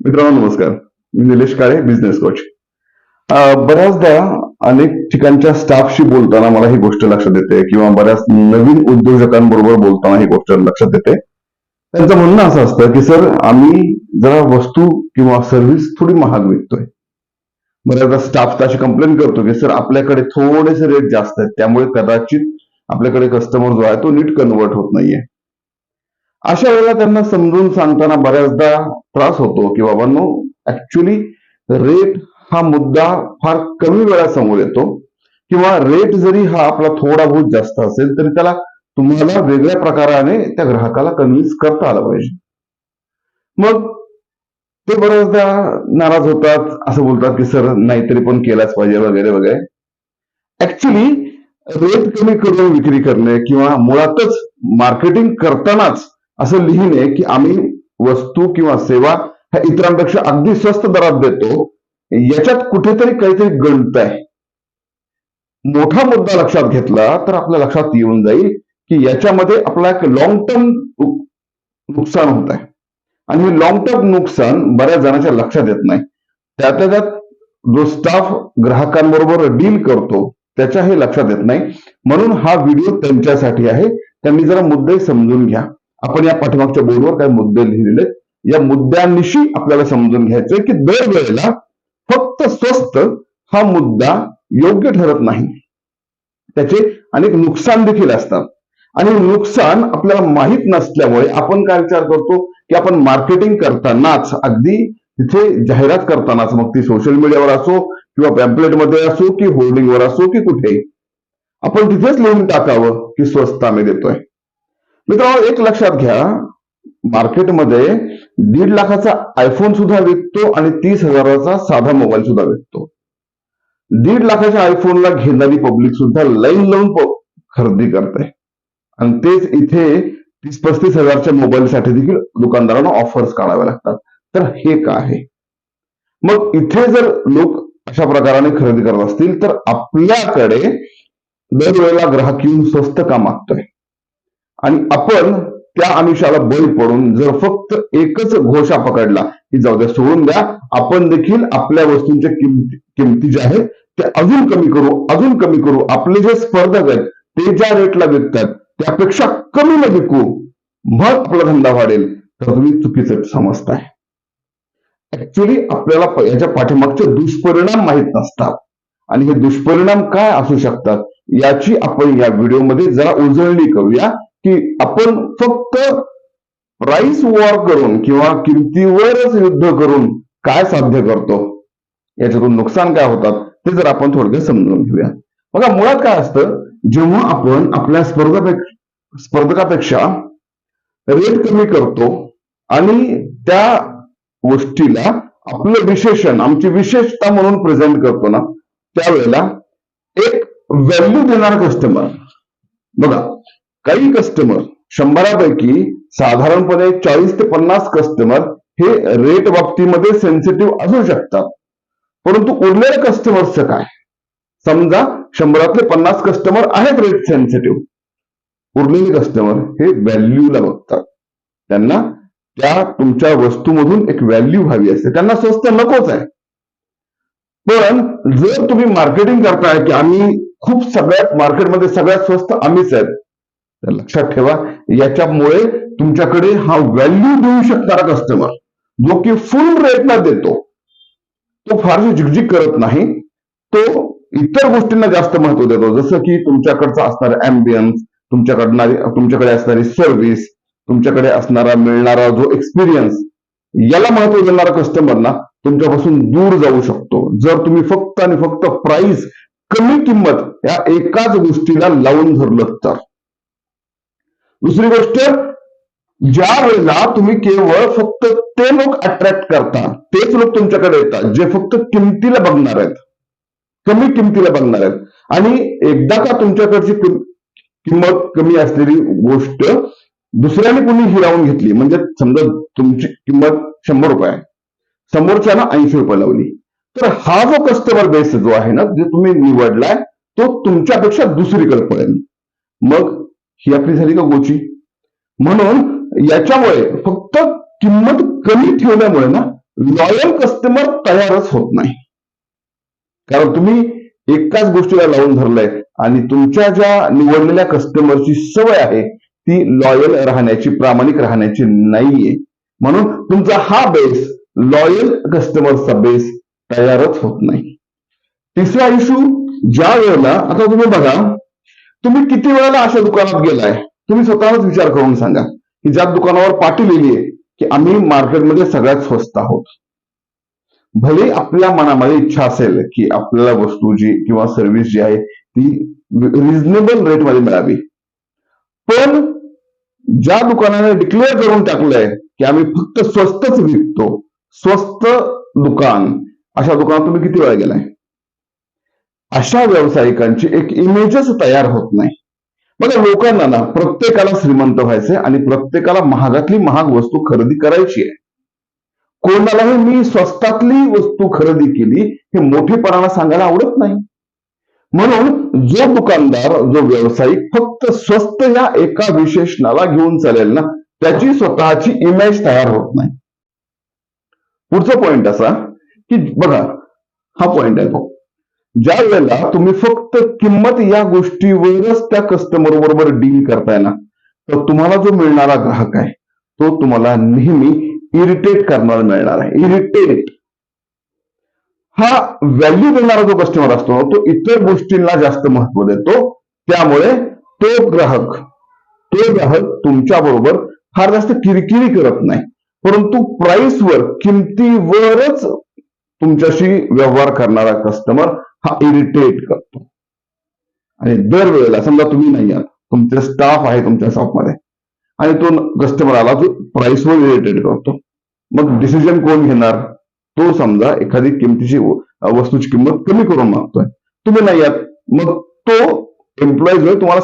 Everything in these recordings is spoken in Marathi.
मित्रांनो नमस्कार. मी निलेश काळे बिझनेस कोच बऱ्याचदा अनेक ठिकाणच्या स्टाफशी बोलताना मला ही गोष्ट लक्षात येते किंवा बऱ्याच नवीन उद्योजकांबरोबर बोलताना ही गोष्ट लक्षात येते. त्यांचं म्हणणं असं असतं की सर आम्ही जरा वस्तू किंवा सर्व्हिस थोडी महाग विकतोय. बऱ्याचदा स्टाफ अशी कंप्लेन करतो की सर आपल्याकडे थोडेसे रेट जास्त आहेत त्यामुळे कदाचित आपल्याकडे कस्टमर जो आहे तो नीट कन्वर्ट होत नाहीये. अशा वेळेला त्यांना समजून सांगताना बऱ्याचदा त्रास होतो की बाबांनो ऍक्च्युली रेट हा मुद्दा फार कमी वेळा समोर येतो. किंवा रेट जरी हा आपला थोडा बहुत जास्त असेल तरी त्याला तुम्हाला वेगळ्या प्रकाराने त्या ग्राहकाला कन्व्हिन्स करता आलं पाहिजे. मग ते बऱ्याचदा नाराज होतात असं बोलतात की सर नाहीतरी पण केलाच पाहिजे वगैरे वगैरे. ऍक्च्युली रेट कमी करून विक्री करणे किंवा मुळातच मार्केटिंग करतानाच असं लिहिणे की आम्ही वस्तू किंवा सेवा ह्या इतरांपेक्षा अगदी स्वस्त दरात देतो याच्यात कुठेतरी काहीतरी गणत आहे. मोठा मुद्दा लक्षात घेतला तर आपल्या लक्षात येऊन जाईल की याच्यामध्ये आपला एक लॉंग टर्म नुकसान होत आहे. आणि हे लॉंग टर्म नुकसान बऱ्याच जणांच्या लक्षात येत नाही. त्यातल्या त्यात जो स्टाफ ग्राहकांबरोबर डील करतो त्याच्या हे लक्षात येत नाही. म्हणून हा व्हिडिओ त्यांच्यासाठी आहे. त्यांनी जरा मुद्दे समजून घ्या. आपण या पाठीमागच्या बोर्डवर काही मुद्दे लिहिलेले या मुद्द्यांनिशी आपल्याला समजून घ्यायचंय की दरवेळेला फक्त स्वस्त हा मुद्दा योग्य ठरत नाही. त्याचे अनेक नुकसान देखील असतात. आणि नुकसान आपल्याला माहीत नसल्यामुळे आपण काय विचार करतो? की आपण मार्केटिंग करतानाच अगदी तिथे जाहिरात करतानाच मग ती सोशल मीडियावर असो किंवा पॅम्पलेटमध्ये असो की होर्डिंगवर असो की कुठे आपण तिथेच लिहून टाकावं की स्वस्त आम्ही देतोय. मित्रांनो एक लक्षात घ्या. मार्केटमध्ये दीड लाखाचा आयफोन सुद्धा विकतो आणि तीस हजाराचा साधा मोबाईल सुद्धा विकतो. दीड लाखाच्या आयफोनला घेणारी पब्लिक सुद्धा लाईन लावून खरेदी करते. आणि तेच इथे तीस पस्तीस हजारच्या मोबाईलसाठी देखील दुकानदारांना ऑफर्स काढाव्या लागतात. तर हे काय आहे? मग इथे जर लोक अशा प्रकाराने खरेदी करत असतील तर आपल्याकडे दरवेळेला ग्राहक येऊन स्वस्त का मागतोय? आणि आपण त्या आमिषाला बळी पडून जर फक्त एकच घोषा पकडला की जाऊ द्या सोडून द्या आपण देखील आपल्या वस्तूंच्या किमती किमती ज्या आहेत त्या अजून कमी करू अजून कमी करू. आपले जे स्पर्धक आहेत ते ज्या रेटला विकतात त्यापेक्षा कमी न विकू मग आपला धंदा वाढेल. तर तुम्ही चुकीचं समजताय. ऍक्च्युली आपल्याला याच्या पाठीमागचे दुष्परिणाम माहीत नसतात. आणि हे दुष्परिणाम काय असू शकतात याची आपण या व्हिडिओमध्ये जरा उजळणी करूया. की आपण फक्त प्राइस वॉर करून किंवा किमतीवरच युद्ध करून काय साध्य करतो? याच्यातून नुकसान काय होतात? ते जर आपण थोडक्यात समजून घेऊया. बघा मुळात काय असतं? जेव्हा आपण आपल्या स्पर्धकापेक्षा स्पर्धकापेक्षा रेट कमी करतो आणि त्या गोष्टीला आपलं विशेषण आमची विशेषता म्हणून प्रेझेंट करतो ना त्यावेळेला एक व्हॅल्यू देणारा कस्टमर बघा काही कस्टमर शंभरापैकी साधारणपणे चाळीस ते पन्नास कस्टमर हे रेट बाबतीमध्ये सेन्सिटिव्ह असू शकतात. परंतु उरलेल्या कस्टमर्सचं काय? समजा शंभरातले पन्नास कस्टमर आहेत रेट सेन्सिटिव्ह उरलेले कस्टमर हे व्हॅल्यूला बघतात. त्यांना त्या तुमच्या वस्तूमधून एक व्हॅल्यू हवी असते. त्यांना स्वस्त नकोच आहे. पण जर तुम्ही मार्केटिंग करताय की आम्ही खूप सगळ्यात मार्केटमध्ये सगळ्यात स्वस्त आम्हीच आहेत लक्षात ठेवा याच्यामुळे तुमच्याकडे हा व्हॅल्यू देऊ शकणारा कस्टमर जो की फुल रेटला देतो तो फारशी झिकझिक करत नाही तो इतर गोष्टींना जास्त महत्त्व देतो जसं की तुमच्याकडचा असणारा अँबियन्स तुमच्याकडणारी तुमच्याकडे असणारी सर्व्हिस तुमच्याकडे असणारा मिळणारा जो एक्सपिरियन्स याला महत्त्व देणारा कस्टमर ना तुमच्यापासून दूर जाऊ शकतो. जर तुम्ही फक्त आणि फक्त प्राइस कमी किंमत या एकाच गोष्टीला लावून धरलं तर. दुसरी गोष्ट ज्या वेळेला तुम्ही केवळ फक्त ते लोक अट्रॅक्ट करता तेच लोक तुमच्याकडे येतात जे फक्त किमतीला बघणार आहेत. कमी किमतीला बघणार आहेत. आणि एकदा का तुमच्याकडची किंमत कमी असलेली गोष्ट दुसऱ्याने कोणी हिरावून घेतली म्हणजे समजा तुमची किंमत शंभर रुपये आहे. समोरच्यानं ऐंशी रुपये लावली. तर हा जो कस्टमर बेस जो आहे ना जे तुम्ही निवडलाय तो तुमच्यापेक्षा दुसरीकडे पडेल. मग ही आपली झाली का गोची? म्हणून याच्यामुळे फक्त किंमत कमी ठेवल्यामुळे ना लॉयल कस्टमर तयारच होत नाही. कारण तुम्ही एकाच गोष्टीला लावून धरलंय आणि तुमच्या ज्या निवडलेल्या कस्टमरची सवय आहे ती लॉयल राहण्याची प्रामाणिक राहण्याची नाहीये. म्हणून तुमचा हा बेस लॉयल कस्टमरचा बेस तयारच होत नाही. तिसरा इशू ज्या वेळेला आता तुम्ही बघा तुम्ही किती वेळेला अशा दुकानात गेलाय? तुम्ही स्वतःच विचार करून सांगा. की ज्या दुकानावर पाटी लिहिली आहे की आम्ही मार्केटमध्ये सगळ्यात स्वस्त आहोत. भले आपल्या मनामध्ये इच्छा असेल की आपल्याला वस्तू जी किंवा सर्व्हिस जी आहे ती रिझनेबल रेटमध्ये मिळावी. पण ज्या दुकानाने डिक्लेअर करून टाकलंय की आम्ही फक्त स्वस्तच विकतो स्वस्त दुकान अशा दुकानात तुम्ही किती वेळा गेलाय? अशा व्यावसायिकांची एक इमेजच तयार होत नाही. बघा लोकांना ना प्रत्येकाला श्रीमंत व्हायचंय आणि प्रत्येकाला महागातली महाग वस्तू खरेदी करायची आहे. कोणालाही मी स्वस्तातली वस्तू खरेदी केली हे मोठेपणाला सांगायला आवडत नाही. म्हणून जो दुकानदार जो व्यावसायिक फक्त स्वस्त या एका विशेषणाला घेऊन चालेल ना त्याची स्वतःची इमेज तयार होत नाही. पुढचा पॉइंट असा की बघा हा पॉइंट आहे तो ज्या वेळेला तुम्ही फक्त किंमत या गोष्टीवरच त्या कस्टमर बरोबर डील करताय ना तर तुम्हाला जो मिळणारा ग्राहक आहे तो तुम्हाला नेहमी इरिटेट करणारा मिळणार आहे. इरिटेट हा व्हॅल्यू देणारा जो कस्टमर असतो तो इतर गोष्टींना जास्त महत्त्व देतो. त्यामुळे तो ग्राहक तो ग्राहक तुमच्या बरोबर फार जास्त किरकिरी करत नाही. परंतु प्राइसवर किमतीवरच तुमच्याशी व्यवहार करणारा कस्टमर हा इरिटेट करतो. आणि दरवेळेला समजा तुम्ही नाही आला तुमचा स्टाफ आहे तुमच्या शॉपमध्ये आणि तो कस्टमर आला तो प्राइसवर इरिटेट करतो. मग डिसिजन कोण घेणार? तो समजा एखादी किमतीची वस्तूची किंमत कमी करून मागतोय. तुम्ही नाही आहात मग तो एम्प्लॉईज तुम्हाला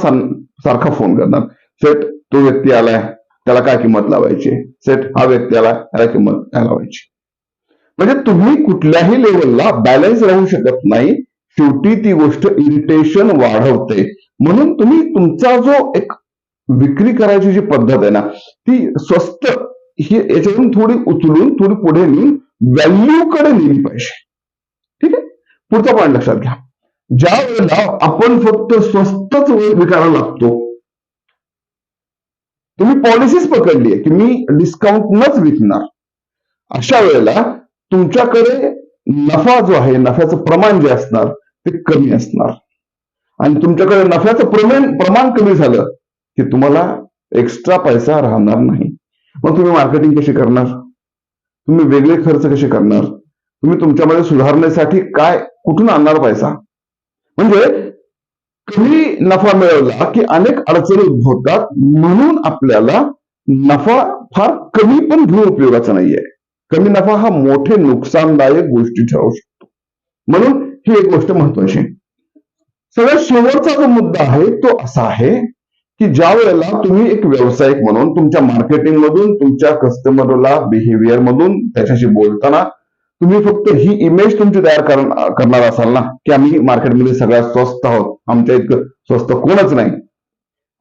सारखा फोन करणार. सेट तो व्यक्ती आलाय त्याला काय किंमत लावायची? सेट हा व्यक्ती आला त्याला किंमत काय लावायची. म्हणजे तुम्ही कुठल्याही लेवलला बॅलन्स राहू शकत नाही शेवटी ती गोष्ट इरिटेशन वाढवते. म्हणून तुम्ही तुमचा जो एक विक्री करायची जी पद्धत आहे ना ती स्वस्त ही याच्यातून थोडी उचलून थोडी पुढे नेऊन व्हॅल्यू कडे नेली पाहिजे. ठीक आहे? पुढचा पॉईंट लक्षात घ्या. ज्या वेळेला आपण फक्त स्वस्तच विकायला लागतो तुम्ही पॉलिसीच पकडली आहे की मी डिस्काउंट नच विकणार. अशा वेळेला तुमच्याकडे नफा जो आहे नफ्याचं प्रमाण जे असणार ते कमी असणार. आणि तुमच्याकडे नफ्याचं प्रमाण प्रमाण कमी झालं की तुम्हाला एक्स्ट्रा पैसा राहणार नाही. मग तुम्ही मार्केटिंग कशी करणार? तुम्ही वेगळे खर्च कसे करणार? तुम्ही तुमच्यामध्ये सुधारण्यासाठी काय कुठून आणणार पैसा? म्हणजे कमी नफा मिळवला की अनेक अडचणी उद्भवतात म्हणून आपल्याला नफा फार कमी पण घेऊन उपयोगाचा नाहीये. कमी नफा हा मोठे नुकसानदायक गोष्टी ठरू शकतो. म्हणून ही एक गोष्ट महत्वाची. सगळ्यात शेवटचा जो मुद्दा आहे तो असा आहे की ज्या वेळेला तुम्ही एक व्यावसायिक म्हणून तुमच्या मार्केटिंग मधून तुमच्या कस्टमरला बिहेवियर मधून त्याच्याशी बोलताना तुम्ही फक्त ही इमेज तुमची तयार करणार करणार असाल ना की आम्ही मार्केटमध्ये सगळ्यात स्वस्त आहोत. आमच्या इतकं स्वस्त कोणच नाही.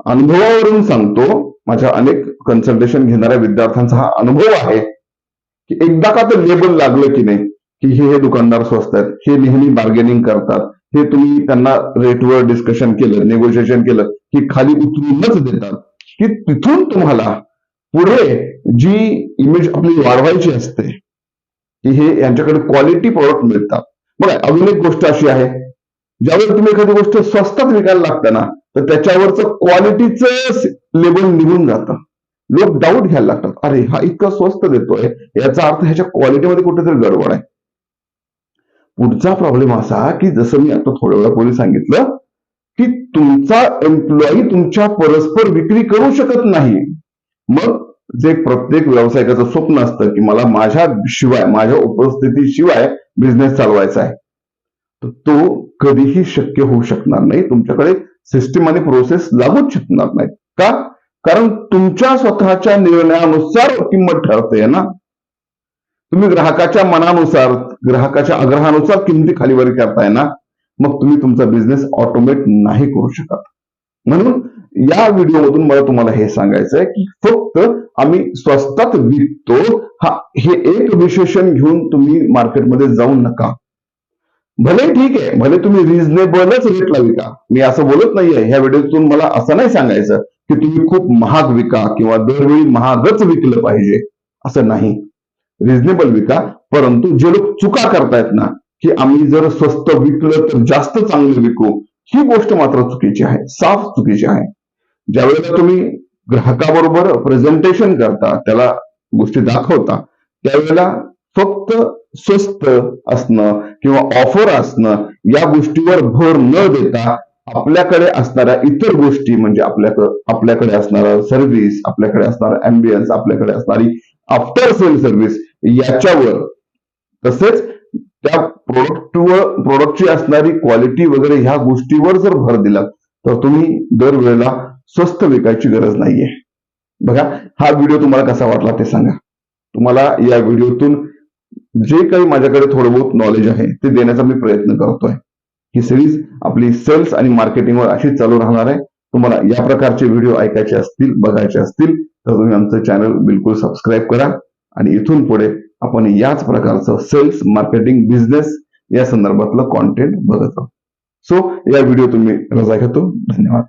अनुभवावरून सांगतो माझ्या अनेक कन्सल्टेशन घेणाऱ्या विद्यार्थ्यांचा हा अनुभव आहे की एकदा का तर लेबल लागलं की नाही की हे दुकानदार स्वस्त आहेत हे नेहमी बार्गेनिंग करतात. हे तुम्ही त्यांना रेटवर डिस्कशन केलं नेगोशिएशन केलं की खाली उतरूनच देतात की तिथून तुम्हाला पुढे जी इमेज आपली वाढवायची असते की हे यांच्याकडे क्वालिटी प्रॉडक्ट मिळतात. बघा अजून एक गोष्ट अशी आहे ज्यावेळेस तुम्ही एखादी गोष्ट स्वस्तात विकायला लागता ना तर त्याच्यावरचं क्वालिटीचं लेबल निघून जातं. लोक डाऊट घ्यायला लागतात. अरे हा इतका स्वस्त देतोय याचा अर्थ ह्याच्या क्वालिटीमध्ये कुठेतरी गडबड आहे. पुढचा प्रॉब्लेम असा की जसं मी आता थोड्या वेळापूर्वी सांगितलं की तुमचा एम्प्लॉई तुमच्या परस्पर विक्री करू शकत नाही. मग जे प्रत्येक व्यावसायिकाचं स्वप्न असतं की मला माझ्या शिवाय माझ्या उपस्थितीशिवाय बिझनेस चालवायचा आहे. तर तो कधीही शक्य होऊ शकणार नाही. तुमच्याकडे सिस्टीम आणि प्रोसेस लागूच शकणार नाही का? कारण तुमच्या स्वतःच्या निर्णयानुसार किंमत ठरते ना? तुम्ही ग्राहकाच्या मनानुसार ग्राहकाच्या आग्रहानुसार किमती खालीवर करताय ना मग तुम्ही तुमचा बिझनेस ऑटोमेट नाही करू शकत. म्हणून या व्हिडिओमधून मला तुम्हाला हे सांगायचं आहे की फक्त आम्ही स्वस्तात विकतो हा हे एक विशेषण घेऊन तुम्ही मार्केटमध्ये जाऊ नका. भले ठीक आहे भले तुम्ही रिझनेबलच रेटला विका. मी असं बोलत नाहीये ह्या व्हिडिओतून मला असं नाही सांगायचं की तुम्ही खूप महाग विका किंवा दरवेळी महागच विकलं पाहिजे असं नाही. रिझनेबल विका परंतु जे लोक चुका करतायत ना की आम्ही जर स्वस्त विकलं तर जास्त चांगलं विकू ही गोष्ट मात्र चुकीची आहे साफ चुकीची आहे. ज्यावेळेला तुम्ही ग्राहकाबरोबर प्रेझेंटेशन करता त्याला गोष्टी दाखवता त्यावेळेला फक्त स्वस्त असणं किंवा ऑफर असणं या गोष्टीवर भर न देता आपल्याकडे असणाऱ्या इतर गोष्टी म्हणजे आपल्याकडे आपल्याकडे असणारा सर्व्हिस आपल्याकडे असणारा अँबियन्स आपल्याकडे असणारी आफ्टर सेल सर्व्हिस याच्यावर. तसेच त्या प्रोडक्टवर प्रोडक्टची असणारी क्वालिटी वगैरे ह्या गोष्टीवर जर भर दिला तर तुम्ही दरवेळेला स्वस्त विकायची गरज नाहीये. बघा हा व्हिडिओ तुम्हाला कसा वाटला ते सांगा. तुम्हाला या व्हिडिओतून जे काही माझ्याकडे थोडं बहुत नॉलेज आहे ते देण्याचा मी प्रयत्न करतोय. ही सिरीज आपली सेल्स आणि मार्केटिंगवर अशीच चालू राहणार आहे. तुम्हाला या प्रकारचे व्हिडिओ ऐकायचे असतील बघायचे असतील तर तुम्ही आमचं चॅनल बिलकुल सबस्क्राईब करा. आणि इथून पुढे आपण याच प्रकारचं सेल्स मार्केटिंग बिझनेस या संदर्भातलं कॉन्टेंट बघत आहोत सो या व्हिडिओ तुम्ही रजा घेतो. धन्यवाद.